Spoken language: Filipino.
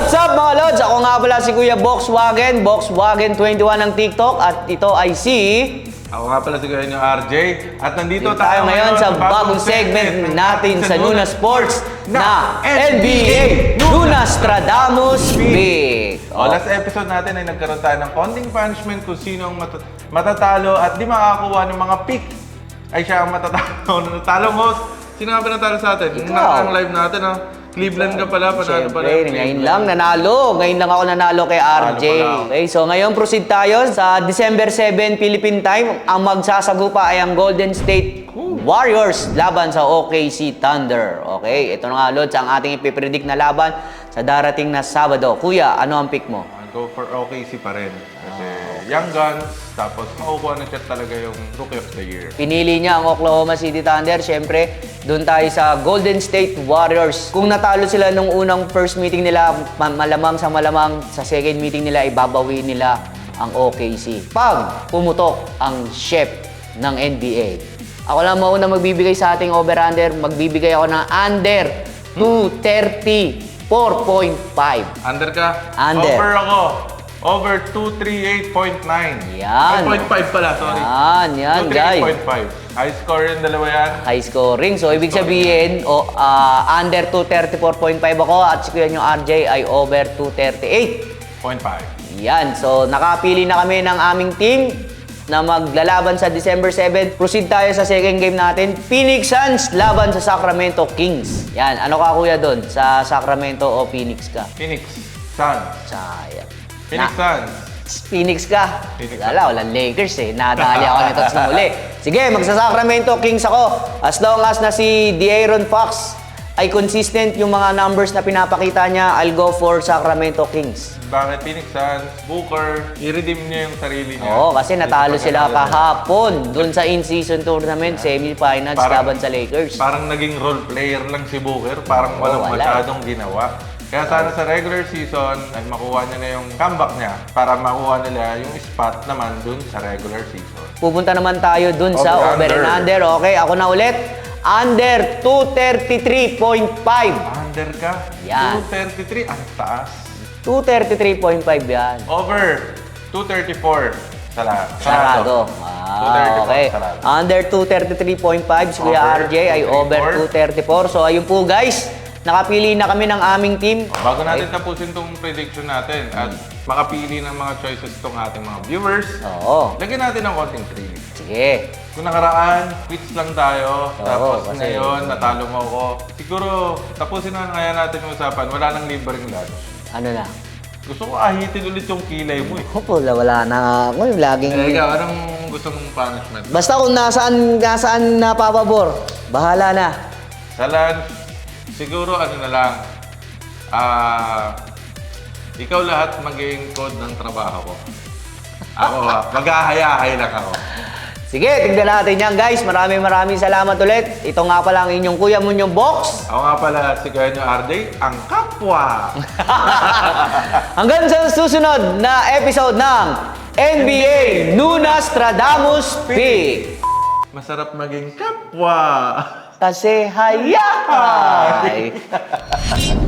What's up mga Lods? Ako nga pala si Kuya Volkswagen, Volkswagen21 ng TikTok at ito ay si... Ako nga pala si Kuya nyo, RJ. At nandito Dito tayo ngayon sa bagong segment natin sa Nuna Sports na NBA Nunastradamus Pick. O, last episode natin ay nagkaroon tayo ng konting punishment kung sino ang mat- matatalo at di makakakuha ng mga pick ay siya ang matatalo. Natalo mo, sino nga pinatalo sa atin? Yung Ikaw. nakakang live natin, no? Cleveland ka pala, panalo pala. Siyempre, ngayon lang nanalo. Ngayon lang ako nanalo kay RJ. pala. Okay, so ngayon proceed tayo sa December 7 Philippine time. Ang magsasagupa ay ang Golden State Warriors laban sa OKC Thunder. Okay, ito na nga Lods, ang ating ipipredict na laban sa darating na Sabado. Kuya, ano ang pick mo? I'll go for OKC pa rin. Kasi young guns, tapos makukuha na siya talaga yung Rookie of the Year. Pinili niya ang Oklahoma City Thunder. Siyempre, doon tayo sa Golden State Warriors. Kung natalo sila nung unang first meeting nila, ma- malamang sa malamang sa second meeting nila, ibabawi nila ang OKC. Pag pumutok ang chef ng NBA. Ako lang mauna magbibigay sa ating over-under. Magbibigay ako ng under 234.5. Under ka? Under. Over ako. Over 238.9. Yan. 5.5 pala, sorry. Yan, yan, guys. 238.5. High score yung dalawa yan. high scoring. So, ibig sabihin, o, ah, under 234.5 ako at si Kuya nyo RJ ay over 238. 0.5. Yan. So, nakapili na kami ng aming team na maglalaban sa December 7. Proceed tayo sa second game natin. Phoenix Suns laban sa Sacramento Kings. Yan. Ano ka kuya doon? Sa Sacramento o Phoenix ka? Phoenix Suns. Sayang. Phoenix Na- Suns. Phoenix ka. Phoenix Wala, walang Lakers eh. Nadali ako nito sa muli. Sige, magsa-Sacramento Kings ako. As long as na si De'Aaron Fox ay consistent yung mga numbers na pinapakita niya, I'll go for Sacramento Kings. Bakit Phoenix Suns? Booker, i-redeem niya yung sarili niya. Oo, kasi natalo sila kahapon dun sa in-season tournament, semifinals Parang- laban sa Lakers. Parang naging role player lang si Booker. Parang walang wala. masyadong ginawa. Kaya sana sa regular season ay makuha niya na yung comeback niya para makuha nila yung spot naman dun sa regular season. Pupunta naman tayo dun sa Over, over and under. Okay, ako na ulit. Under 233.5. Under ka? Yan. 233, ang taas. 233.5 yan. Over 234. Sala, Sarado. Ah, 234, okay. sarado. Under 233.5 si Kuya Over RJ ay over 234. So ayun po guys, nakapili na kami ng aming team. Bago natin tapusin tong prediction natin at makapili ng mga choices tong ating mga viewers, Oo. lagyan natin ng konting thrill. Sige. Kung nakaraan, quits lang tayo. Oo, tapos kasi- ngayon, natalo mo ako. Siguro, tapusin na kaya natin yung usapan. Wala nang libreng lunch. Ano na? Gusto ko ahitin ulit yung kilay mo eh. Opo, wala na ako. Yung laging... Eh, ikaw, anong gusto mong punishment? Basta kung nasaan, nasaan napapabor, bahala na. Sa lunch, siguro ano na lang, ah, ikaw lahat maging code ng trabaho ko. Ako, ah, mag-ahayahay lang ako. Sige, tignan natin yan guys. Maraming maraming salamat ulit. Ito nga pala ang inyong Kuya Munyong Box. Ako nga pala si Kuya Arday, ang kapwa. Hanggang sa susunod na episode ng NBA Nunastradamus Pick. Masarap maging kapwa. Kasi hayahay!